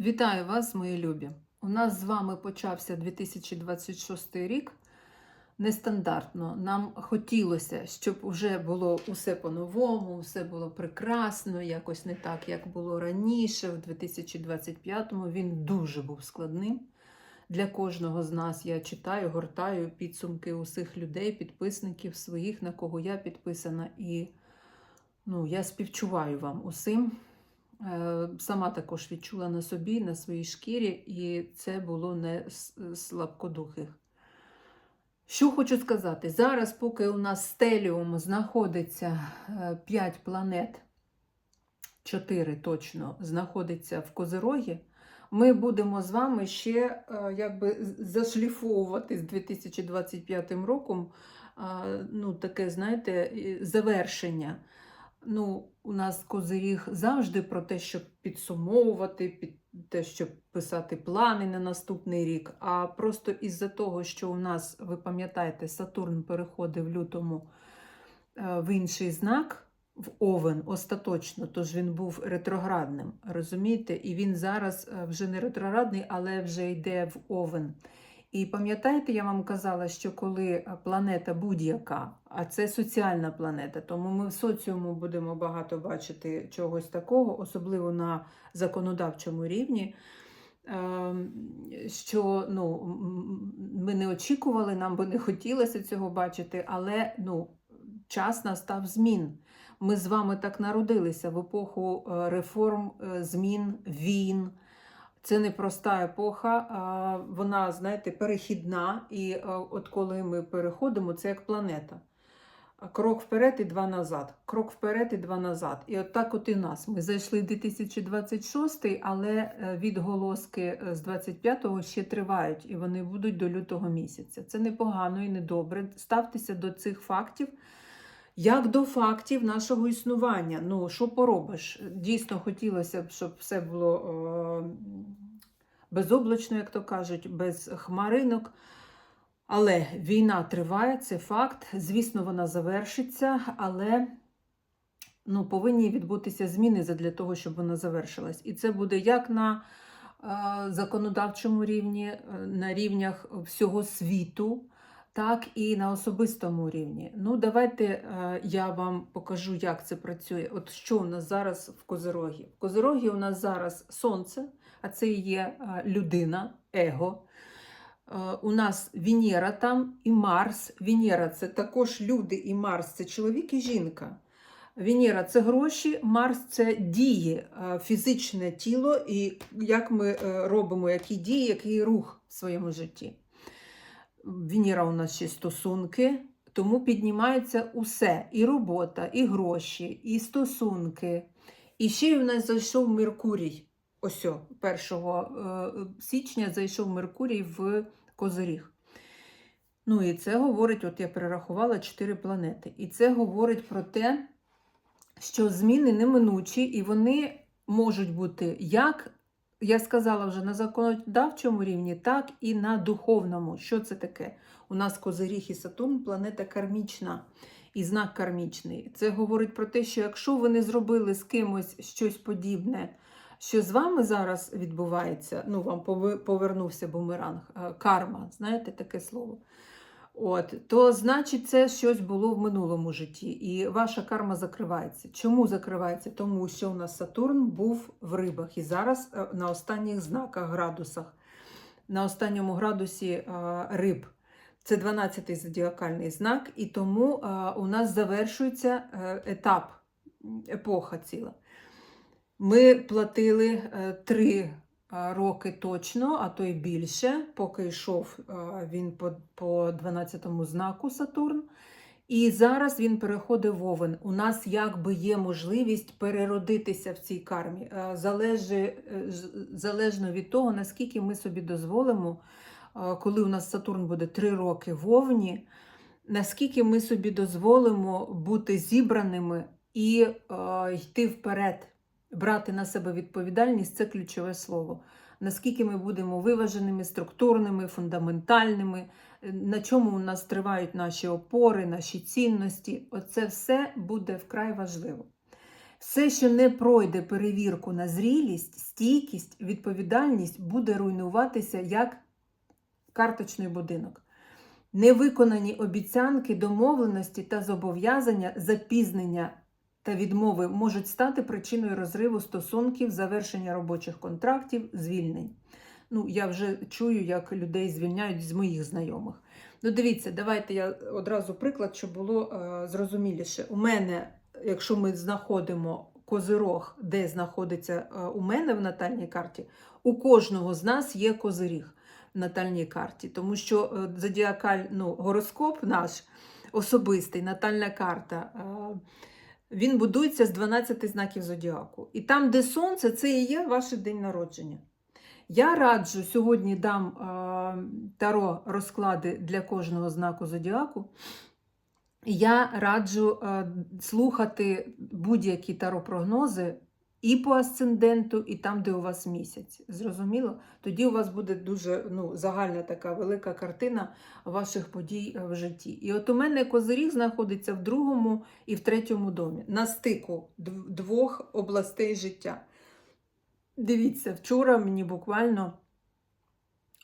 Вітаю вас, мої любі! У нас з вами почався 2026 рік. Нестандартно. Нам хотілося, щоб вже було усе по-новому, все було прекрасно, якось не так, як було раніше. В 2025-му він дуже був складним. Для кожного з нас я читаю, гортаю підсумки усіх людей, підписників своїх, на кого я підписана, і ну, я співчуваю вам усім. Е, Сама також відчула на собі, на своїй шкірі, і це було не слабкодухих. Що хочу сказати, зараз, поки у нас стеліум знаходиться 5 планет, 4 точно знаходиться в Козирогі, ми будемо з вами ще е, якби зашліфовувати з 2025 роком е, ну, таке, знаєте, завершення. Ну, у нас козиріг завжди про те, щоб підсумовувати, під те, щоб писати плани на наступний рік. А просто із-за того, що у нас, ви пам'ятаєте, Сатурн переходив в лютому е, в інший знак, в Овен остаточно, тож він був ретроградним. Розумієте? І він зараз е, вже не ретроградний, але вже йде в Овен. І пам'ятаєте, я вам казала, що коли планета будь-яка, а це соціальна планета, тому ми в соціуму будемо багато бачити чогось такого, особливо на законодавчому рівні, ем, що ну, ми не очікували, нам би не хотілося цього бачити, але ну, час настав змін. Ми з вами так народилися в епоху е, реформ, е, змін, війн. Це не проста епоха, а вона, знаєте, перехідна. І е, от коли ми переходимо, це як планета. Крок вперед і два назад. Крок вперед і два назад. І от так от і нас. Ми зайшли в 2026, але е, відголоски е, з 25-го ще тривають, і вони будуть до лютого місяця. Це непогано і недобре. Ставтеся до цих фактів. Як до фактів нашого існування. Ну, що поробиш? Дійсно хотілося б, щоб все було е, безоблачно, як то кажуть, без хмаринок. Але війна триває, це факт. Звісно, вона завершиться, але ну, повинні відбутися зміни для того, щоб вона завершилась. І це буде як на е, законодавчому рівні, е, на рівнях всього світу так і на особистому рівні. Ну, давайте е, я вам покажу, як це працює. От що у нас зараз в Козирогі? В Козирогі у нас зараз сонце, а це є е, людина, его. Е, У нас Венера там і Марс. Венера це також люди і Марс це чоловік і жінка. Венера це гроші, Марс це дії, фізичне тіло, і як ми робимо які дії, який рух в своєму житті. Венера у нас ще стосунки, тому піднімається усе: і робота, і гроші, і стосунки. І ще й у нас зайшов Меркурій. Ось, 1 е, січня зайшов Меркурій в Козиріг. Ну і це говорить, от я перерахувала 4 планети. І це говорить про те, що зміни неминучі, і вони можуть бути як я сказала вже на законодавчому рівні, так і на духовному. Що це таке? У нас Козиріг і Сатурн планета кармічна і знак кармічний. Це говорить про те, що якщо ви не зробили з кимось щось подібне, що з вами зараз відбувається, ну вам повернувся бумеранг, е, карма, знаєте таке слово. От, то значить, це щось було в минулому житті, і ваша карма закривається. Чому закривається? Тому що у нас Сатурн був в рибах і зараз е, на останніх знаках, градусах, на останньому градусі е, риб. Це 12-й зодіакальний знак, і тому е, у нас завершується етап, епоха ціла. Ми платили три роки точно, а то й більше, поки йшов він по по 12-му знаку Сатурн. І зараз він переходить в Овен. У нас якби є можливість переродитися в цій кармі. Залежи, е, залежно від того, наскільки ми собі дозволимо, коли у нас Сатурн буде 3 роки в Овні, наскільки ми собі дозволимо бути зібраними і йти вперед брати на себе відповідальність це ключове слово. Наскільки ми будемо виваженими, структурними, фундаментальними, на чому у нас тривають наші опори, наші цінності, оце все буде вкрай важливо. Все, що не пройде перевірку на зрілість, стійкість, відповідальність, буде руйнуватися як карточний будинок. Невиконані обіцянки, домовленості та зобов'язання, запізнення та відмови можуть стати причиною розриву стосунків, завершення робочих контрактів, звільнень. Ну, я вже чую, як людей звільняють з моїх знайомих. Ну, дивіться, давайте я одразу приклад, щоб було е, зрозуміліше. У мене, якщо ми знаходимо козирог, де знаходиться е, у мене в натальній карті, у кожного з нас є козиріг в натальній карті, тому що е, зодіакаль, ну, гороскоп наш особистий, натальна карта. Е, він будується з 12 знаків зодіаку. І там, де сонце, це і є ваш день народження. Я раджу сьогодні дам таро розклади для кожного знаку зодіаку. Я раджу е, слухати будь-які таро-прогнози і по асценденту, і там, де у вас місяць. Зрозуміло? Тоді у вас буде дуже ну, загальна така велика картина ваших подій е, в житті. І от у мене козиріг знаходиться в другому і в третьому домі, на стику двох областей життя. Дивіться, вчора мені буквально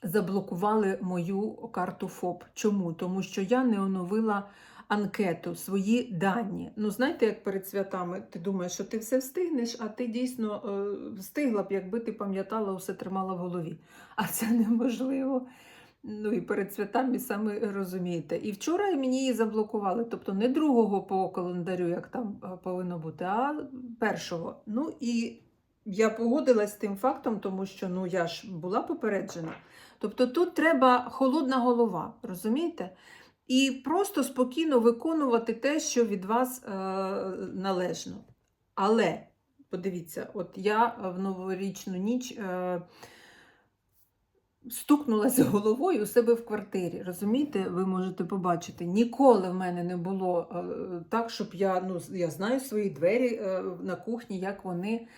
заблокували мою карту ФОП. Чому? Тому що я не оновила анкету, свої дані. Ну, знаєте, як перед святами ти думаєш, що ти все встигнеш, а ти дійсно е, встигла б, якби ти пам'ятала, усе тримала в голові. А це неможливо. Ну і перед святами саме розумієте. І вчора мені її заблокували, тобто не другого по календарю, як там е, повинно бути, а першого. Ну і я погодилась з тим фактом, тому що ну я ж була попереджена. Тобто тут треба холодна голова, розумієте? І просто спокійно виконувати те, що від вас е, належно. Але, подивіться, от я в новорічну ніч е, стукнулася головою у себе в квартирі. Розумієте, ви можете побачити, ніколи в мене не було е, так, щоб я, ну, я знаю свої двері е, на кухні, як вони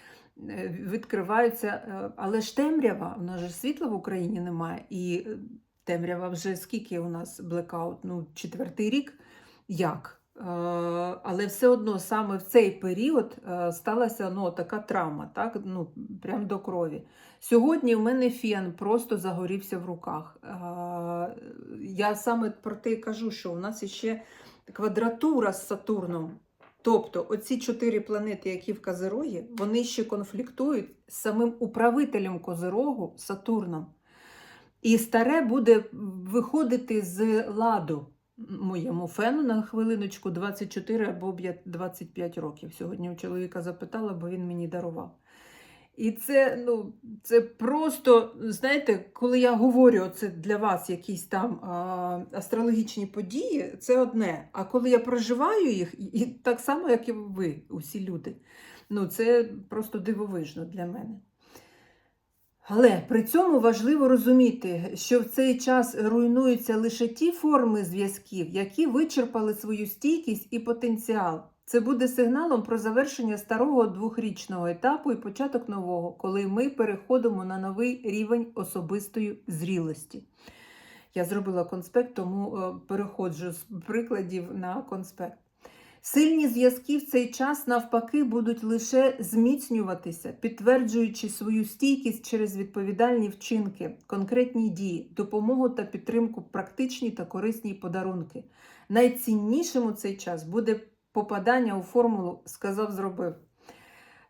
е, відкриваються. е, Але ж темрява, у нас світла в Україні немає. І е, темрява вже скільки у нас блекаут? Ну, четвертий рік. Як? Е, Але все одно саме в цей період е, сталася ну, така травма, так? ну, прям до крові. Сьогодні в мене фен просто загорівся в руках. Е, Я саме про те кажу, що у нас ще квадратура з Сатурном. Тобто оці чотири планети, які в Козирогі, вони ще конфліктують з самим управителем Козирогу Сатурном. І старе буде виходити з ладу моєму фену на хвилиночку 24 або 25 років. Сьогодні у чоловіка запитала, бо він мені дарував. І це, ну, це просто, знаєте, коли я говорю це для вас якісь там а, астрологічні події, це одне. А коли я проживаю їх, і- так само, як і ви, усі люди, ну це просто дивовижно для мене. Але при цьому важливо розуміти, що в цей час руйнуються лише ті форми зв'язків, які вичерпали свою стійкість і потенціал. Це буде сигналом про завершення старого двохрічного етапу і початок нового, коли ми переходимо на новий рівень особистої зрілості. Я зробила конспект, тому е, переходжу з прикладів на конспект. Сильні зв'язки в цей час, навпаки, будуть лише зміцнюватися, підтверджуючи свою стійкість через відповідальні вчинки, конкретні дії, допомогу та підтримку, практичні та корисні подарунки. Найціннішим у цей час буде попадання у формулу сказав, зробив.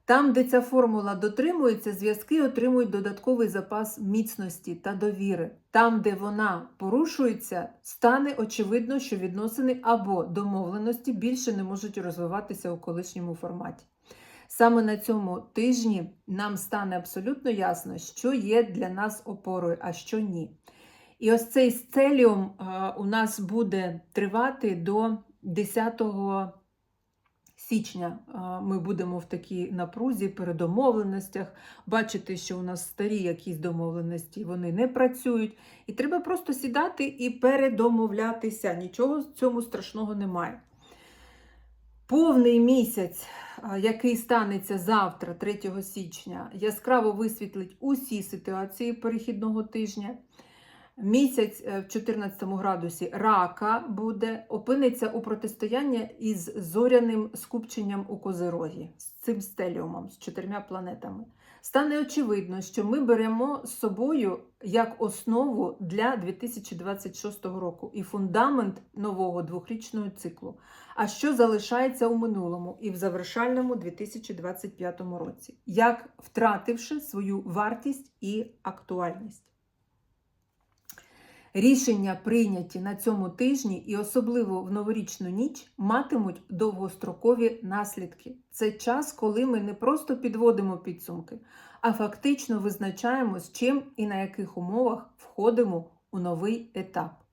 Там, де ця формула дотримується, зв'язки отримують додатковий запас міцності та довіри. Там, де вона порушується, стане очевидно, що відносини або домовленості більше не можуть розвиватися у колишньому форматі. Саме на цьому тижні нам стане абсолютно ясно, що є для нас опорою, а що ні. І ось цей сцеліум у нас буде тривати до 10 січня ми будемо в такій напрузі, передомовленостях, бачити, що у нас старі якісь домовленості вони не працюють. І треба просто сідати і передомовлятися. Нічого в цьому страшного немає. Повний місяць, який станеться завтра, 3 січня, яскраво висвітлить усі ситуації перехідного тижня. Місяць е, в 14 градусі рака буде, опиниться у протистоянні із зоряним скупченням у Козирогі, з цим стеліумом, з чотирма планетами. Стане очевидно, що ми беремо з собою як основу для 2026 року і фундамент нового двохрічного циклу. А що залишається у минулому і в завершальному 2025 році, як втративши свою вартість і актуальність. Рішення, прийняті на цьому тижні і особливо в новорічну ніч, матимуть довгострокові наслідки. Це час, коли ми не просто підводимо підсумки, а фактично визначаємо, з чим і на яких умовах входимо у новий етап.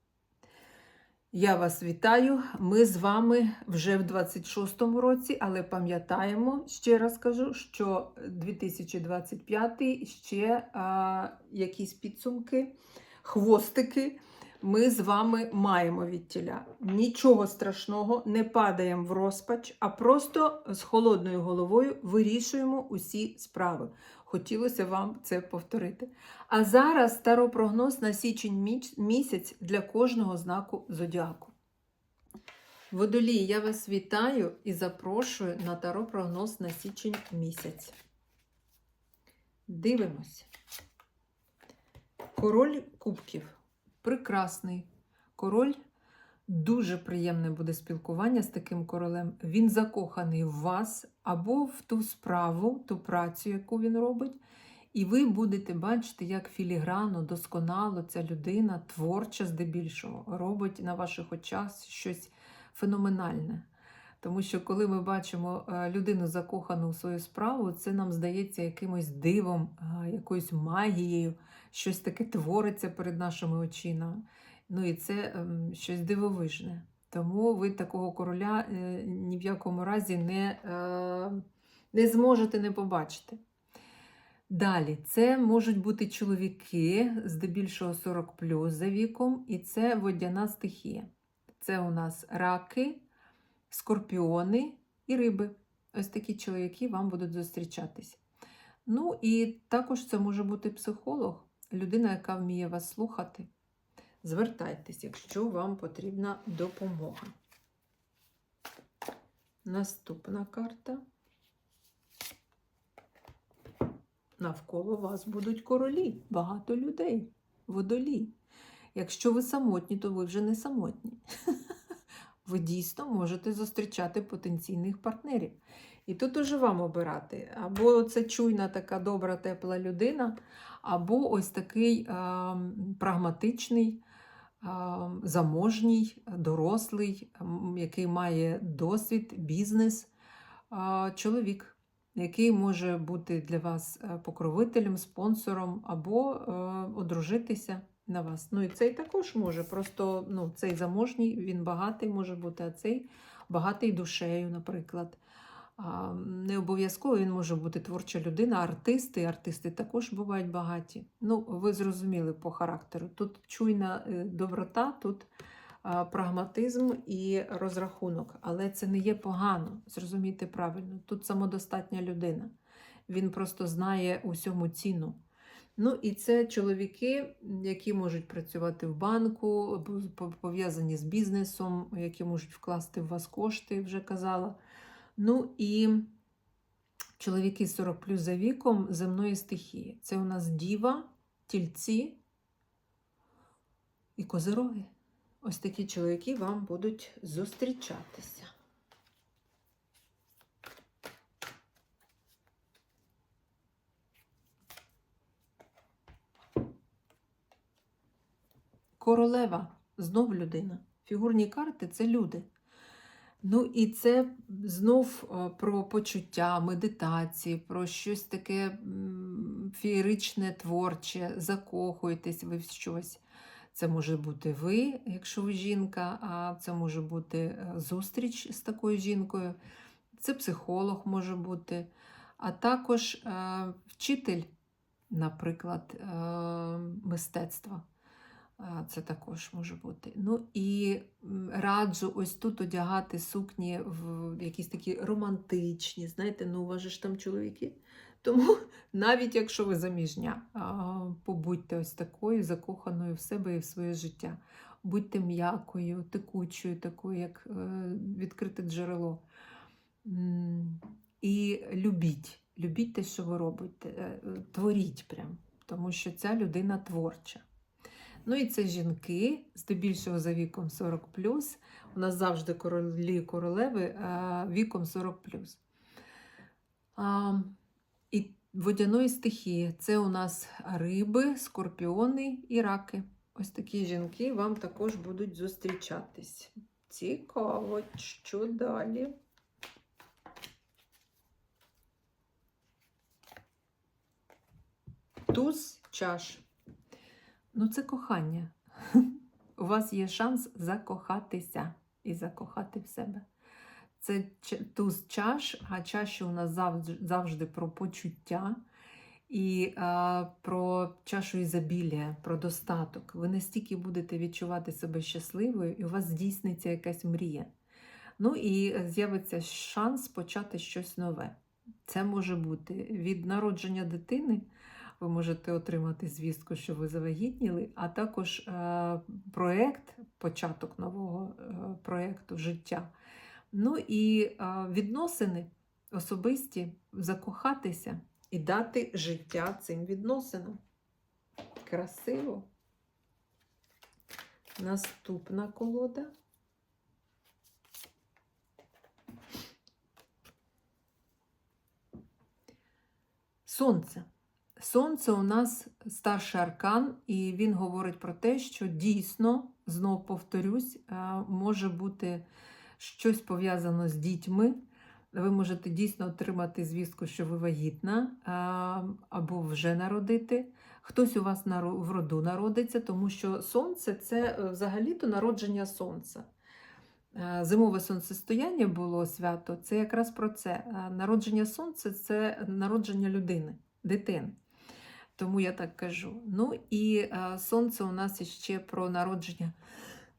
Я вас вітаю. Ми з вами вже в 26-му році, але пам'ятаємо, ще раз кажу, що 2025 ще а, якісь підсумки, хвостики ми з вами маємо від тіля. Нічого страшного, не падаємо в розпач, а просто з холодною головою вирішуємо усі справи. Хотілося вам це повторити. А зараз старопрогноз на січень місяць для кожного знаку зодіаку. Водолій, я вас вітаю і запрошую на таро-прогноз на січень місяць. Дивимось. Король кубків. Прекрасний король. Дуже приємне буде спілкування з таким королем. Він закоханий в вас або в ту справу, ту працю, яку він робить. І ви будете бачити, як філіграно, досконало ця людина, творча здебільшого, робить на ваших очах щось феноменальне. Тому що коли ми бачимо е, людину закохану в свою справу, це нам здається якимось дивом, е, якоюсь магією, щось таке твориться перед нашими очима. Ну і це ем, щось дивовижне. Тому ви такого короля е, ні в якому разі не, е, не зможете не побачити. Далі, це можуть бути чоловіки, здебільшого 40 плюс за віком, і це водяна стихія. Це у нас раки, скорпіони і риби. Ось такі чоловіки вам будуть зустрічатись. Ну і також це може бути психолог, людина, яка вміє вас слухати. Звертайтесь, якщо вам потрібна допомога. Наступна карта. Навколо вас будуть королі, багато людей, водолій. Якщо ви самотні, то ви вже не самотні. Ви дійсно можете зустрічати потенційних партнерів. І тут уже вам обирати. Або це чуйна, така добра, тепла людина, або ось такий а, прагматичний, а, заможній, дорослий, який має досвід, бізнес, а, чоловік, який може бути для вас е, покровителем, спонсором, або е, одружитися на вас. Ну і цей також може. Просто ну, цей заможній, він багатий може бути, а цей багатий душею, наприклад. Не обов'язково він може бути творча людина, артисти. Артисти також бувають багаті. Ну, ви зрозуміли по характеру. Тут чуйна е, доброта, тут прагматизм і розрахунок. Але це не є погано, зрозумійте правильно. Тут самодостатня людина. Він просто знає усьому ціну. Ну, і це чоловіки, які можуть працювати в банку, по- пов'язані з бізнесом, які можуть вкласти в вас кошти, вже казала. Ну і чоловіки 40 плюс за віком земної стихії. Це у нас діва, тільці і козироги. Ось такі чоловіки вам будуть зустрічатися. Королева знов людина. Фігурні карти це люди. Ну і це знов е, про почуття, медитації, про щось таке м, феєричне, творче, закохуєтесь ви в щось. Це може бути ви, якщо ви жінка, а це може бути е, зустріч з такою жінкою, це психолог може бути, а також е, вчитель, наприклад, мистецтва. Це також може бути. Ну і раджу ось тут одягати сукні в якісь такі романтичні. Знаєте, ну у вас там чоловіки, Тому навіть якщо ви заміжня, побудьте ось такою закоханою в себе і в своє життя. Будьте м'якою, текучою, такою, як е, відкрите джерело. І любіть, любіть те, що ви робите, е, творіть прям, тому що ця людина творча. Ну і це жінки, здебільшого за віком 40 У нас завжди королі королеви а, віком 40 А, і водяної стихії це у нас риби, скорпіони і раки. Ось такі жінки вам також будуть зустрічатись. Цікаво, що далі? Туз чаш. Ну, це кохання. У вас є шанс закохатися і закохати в себе. Це туз чаш, а чаші у нас завжди, завжди про почуття і а, про чашу ізобілія, про достаток. Ви настільки будете відчувати себе щасливою, і у вас здійсниться якась мрія. Ну і е, з'явиться шанс почати щось нове. Це може бути від народження дитини. Ви можете отримати звістку, що ви завагітніли, а також е, проєкт, початок нового е, проєкту життя. Ну і е, відносини особисті, закохатися і дати життя цим відносинам. Красиво. Наступна колода. Сонце. Сонце у нас старший аркан, і він говорить про те, що дійсно, знов повторюсь, е, може бути щось пов'язано з дітьми. Ви можете дійсно отримати звістку, що ви вагітна е, або вже народити. Хтось у вас в роду народиться, тому що сонце це е, взагалі-то народження сонця. Зимове сонцестояння було свято, це якраз про це. Народження сонця це народження людини, дитини. Тому я так кажу. Ну і е, сонце у нас іще про народження.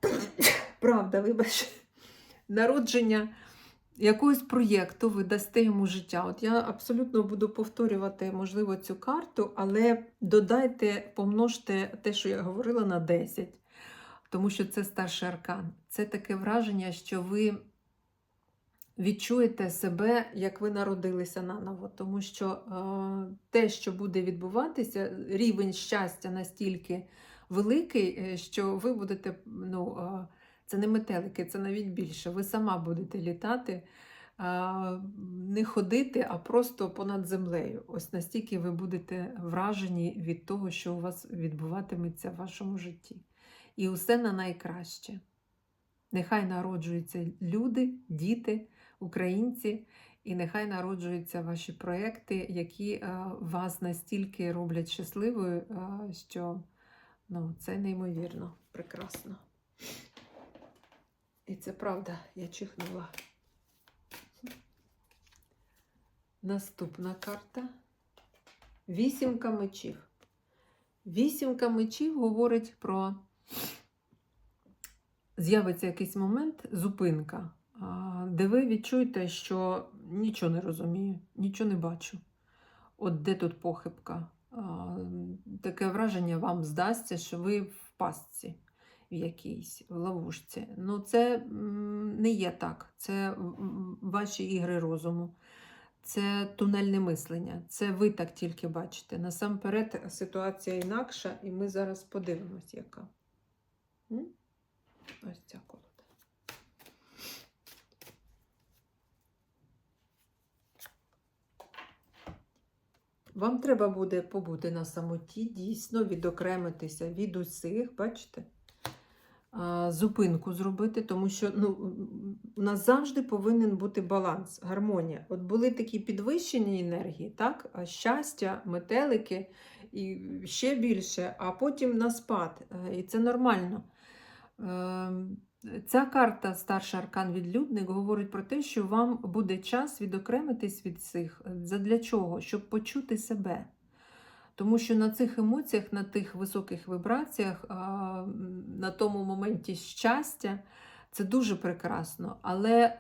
Правда, вибач. Народження якогось проєкту, ви дасте йому життя. От я абсолютно буду повторювати, можливо, цю карту, але додайте, помножте те, що я говорила, на 10. Тому що це старший аркан. Це таке враження, що ви відчуєте себе, як ви народилися наново. Тому що е, те, що буде відбуватися, рівень щастя настільки великий, е, що ви будете, ну, е, це не метелики, це навіть більше. Ви сама будете літати, е, не ходити, а просто понад землею. Ось настільки ви будете вражені від того, що у вас відбуватиметься в вашому житті. І усе на найкраще. Нехай народжуються люди, діти, українці, і нехай народжуються ваші проекти, які е, вас настільки роблять щасливою, е, що ну, це неймовірно прекрасно. І це правда, я чихнула. Наступна карта. Вісімка мечів. Вісімка мечів говорить про з'явиться якийсь момент, зупинка, де ви відчуєте, що нічого не розумію, нічого не бачу. От де тут похибка? Таке враження вам здасться, що ви в пастці в якійсь, в ловушці. Ну, це не є так. Це ваші ігри розуму. Це тунельне мислення. Це ви так тільки бачите. Насамперед ситуація інакша, і ми зараз подивимось, яка. Ось ця колода. Вам треба буде побути на самоті, дійсно відокремитися від усіх, бачите? Зупинку зробити, тому що ну, у нас завжди повинен бути баланс, гармонія. От були такі підвищені енергії, так? щастя, метелики і ще більше, а потім на спад. Е, І це нормально. Ця карта, старший аркан відлюдник, говорить про те, що вам буде час відокремитись від цих. Задля чого? Щоб почути себе. Тому що на цих емоціях, на тих високих вібраціях, на тому моменті щастя, це дуже прекрасно. Але е,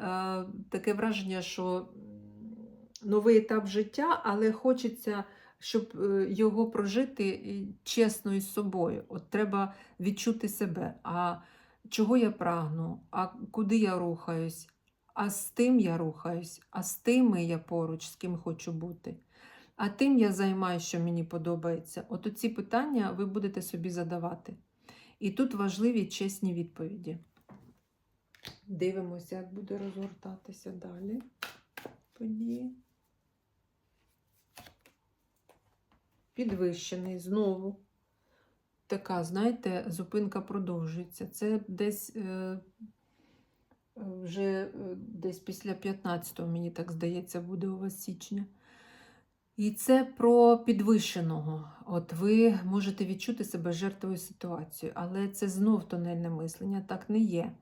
таке враження, що новий етап життя, але хочеться, щоб е, його прожити е, чесно із собою. От треба відчути себе. А чого я прагну, а куди я рухаюсь, а з тим я рухаюсь, а з тими я поруч, з ким хочу бути. А тим я займаюся, що мені подобається. От ці питання ви будете собі задавати. І тут важливі чесні відповіді. Дивимося, як буде розгортатися далі події. Підвищений знову. Така, знаєте, зупинка продовжується. Це десь е, вже е, десь після 15-го, мені так здається, буде у вас січня. І це про підвищеного. От ви можете відчути себе жертвою ситуації, але це знов тонельне мислення, так не є.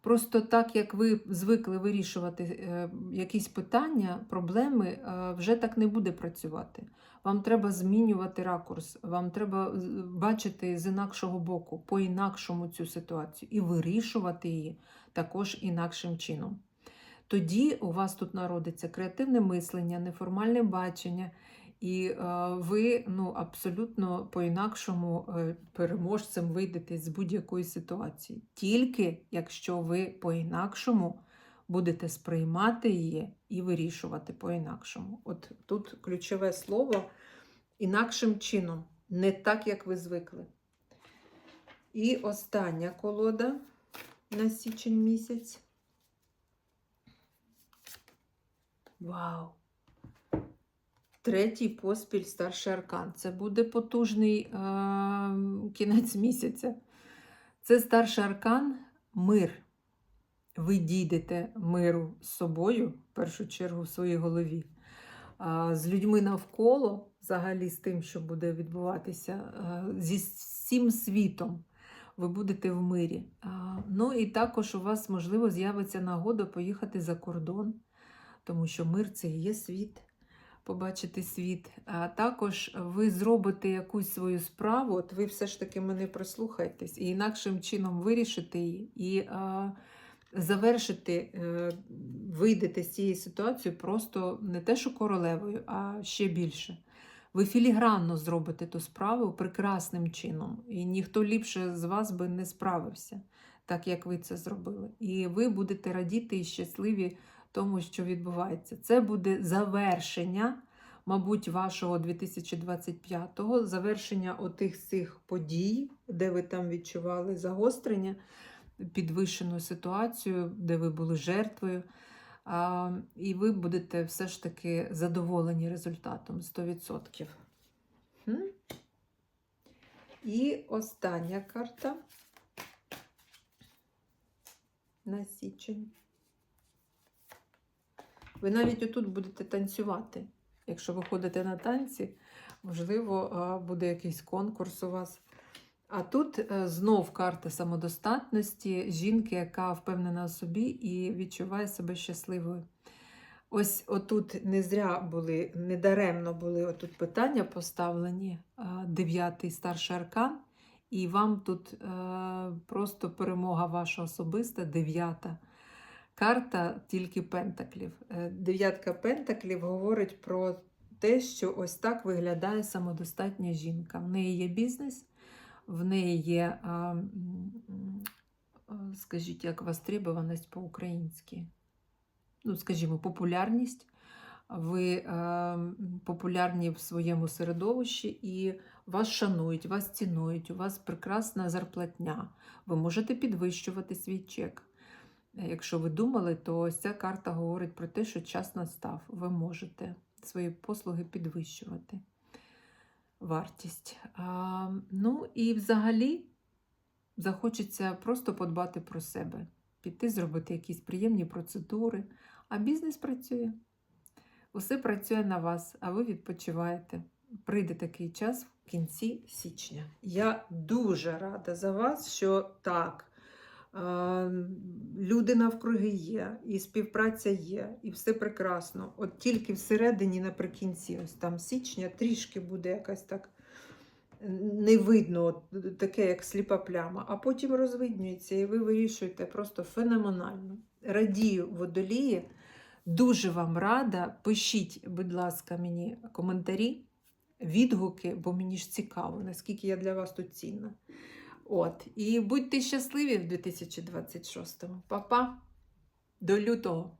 Просто так, як ви звикли вирішувати е, якісь питання, проблеми, е, вже так не буде працювати. Вам треба змінювати ракурс, вам треба бачити з інакшого боку, по-інакшому цю ситуацію і вирішувати її також інакшим чином. Тоді у вас тут народиться креативне мислення, неформальне бачення, і е, ви ну, абсолютно по-інакшому е, переможцем вийдете з будь-якої ситуації. Тільки якщо ви по-інакшому будете сприймати її і вирішувати по-інакшому. От тут ключове слово інакшим чином, не так, як ви звикли. І остання колода на січень місяць. Вау! Третій поспіль старший аркан. Це буде потужний е- кінець місяця. Це старший аркан мир. Ви дійдете миру з собою, в першу чергу, в своїй голові, а, з людьми навколо, взагалі з тим, що буде відбуватися, е, зі всім світом. Ви будете в мирі. Ну і також у вас, можливо, з'явиться нагода поїхати за кордон тому що мир це і є світ, побачити світ. А також ви зробите якусь свою справу, от ви все ж таки мене прислухайтесь, і інакшим чином вирішите її, і а, завершите, е, вийдете з цієї ситуації просто не те, що королевою, а ще більше. Ви філігранно зробите ту справу прекрасним чином, і ніхто ліпше з вас би не справився, так як ви це зробили. І ви будете радіти і щасливі тому, що відбувається. Це буде завершення, мабуть, вашого 2025-го, завершення отих цих подій, де ви там відчували загострення, підвищену ситуацію, де ви були жертвою. А, і ви будете все ж таки задоволені результатом 100%. Хм? І остання карта на січень. Ви навіть отут будете танцювати. Якщо ви ходите на танці, можливо, буде якийсь конкурс у вас. А тут е, знов карта самодостатності жінки, яка впевнена в собі і відчуває себе щасливою. Ось отут не зря були, недаремно були отут питання поставлені, а, дев'ятий старший аркан, і вам тут е, просто перемога ваша особиста, дев'ята. Карта тільки пентаклів. Е, Дев'ятка пентаклів говорить про те, що ось так виглядає самодостатня жінка. В неї є бізнес, в неї є, скажіть, як востребованість по-українськи. Ну, скажімо, популярність. Ви е, популярні в своєму середовищі і вас шанують, вас цінують, у вас прекрасна зарплатня. Ви можете підвищувати свій чек. Якщо ви думали, то ось ця карта говорить про те, що час настав. Ви можете свої послуги підвищувати. Вартість. А, ну і взагалі захочеться просто подбати про себе, піти, зробити якісь приємні процедури, а бізнес працює. Усе працює на вас, а ви відпочиваєте. Прийде такий час в кінці січня. Я дуже рада за вас, що так. Е, Люди навкруги є, і співпраця є, і все прекрасно. От тільки всередині, наприкінці, ось там січня, трішки буде якась так не видно, от, таке, як сліпа пляма, а потім розвиднюється, і ви вирішуєте просто феноменально. Радію водолії Дуже вам рада. Пишіть, будь ласка, мені коментарі, відгуки, бо мені ж цікаво, наскільки я для вас тут цінна. От. І будьте щасливі в 2026-му. Па-па! До лютого!